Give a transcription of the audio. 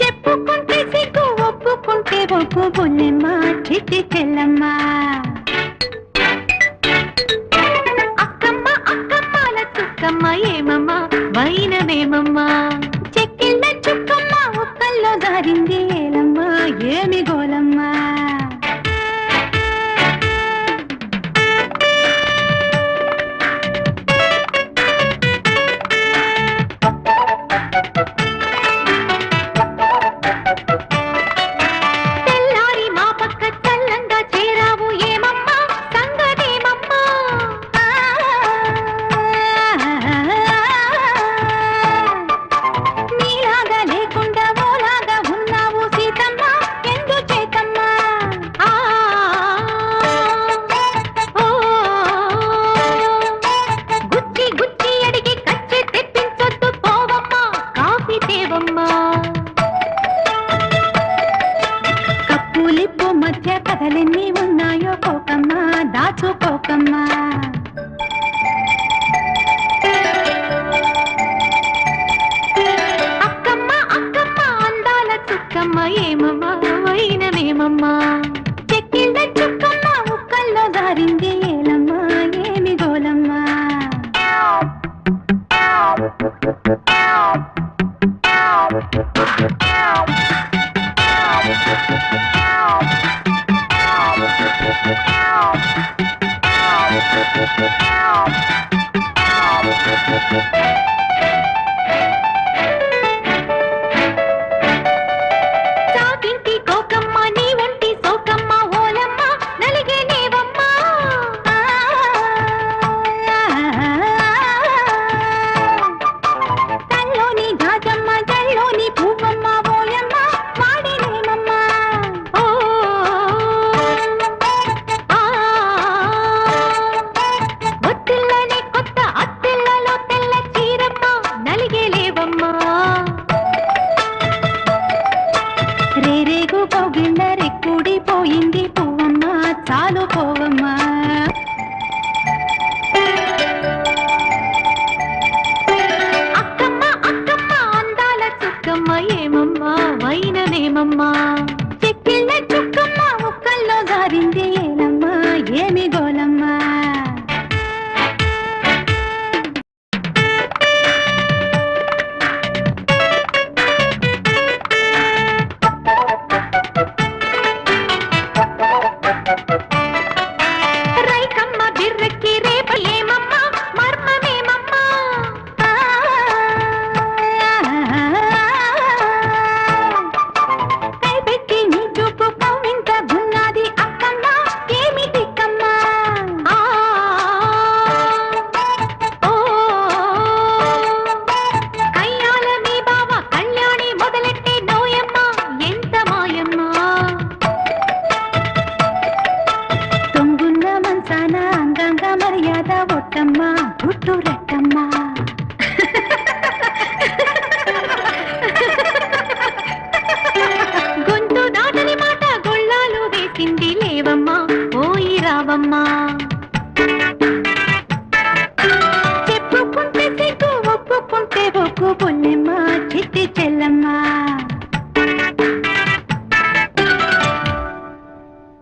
చెప్పుకుంటే సిగ్గు ఒప్పుకుంటే ఒప్పు బొల్లెమ్మా చిటికెళ్ళమ్మా అక్కమ్మ అక్కమ్మల చుక్కమ్మ ఏమమ్మా? వైనవేమమ్మా? చెక్కిళ్ళ చుక్కమ్మ ఒక్కల్లో దారింది ఏలమ్మా. ఏమిగో ఏమమ్మ ఏమమ్మ అయినవేమమ్మా చెక్కిళ్ళ చుక్కమ్మ ముక్కల్లో దారింది ఏలమ్మ ఏమి గోలమ్మ రేరేగు పౌగిండ రెక్కుడిపోయింది పువ్వమ్మ. చాలు పోవమ్మా. రట్టమ్మా గుట్టు రట్టమ్మా గొంతు దాటని మాట గొళ్ళాలు వేసింది లేవమ్మా ఓయి రావమ్మా.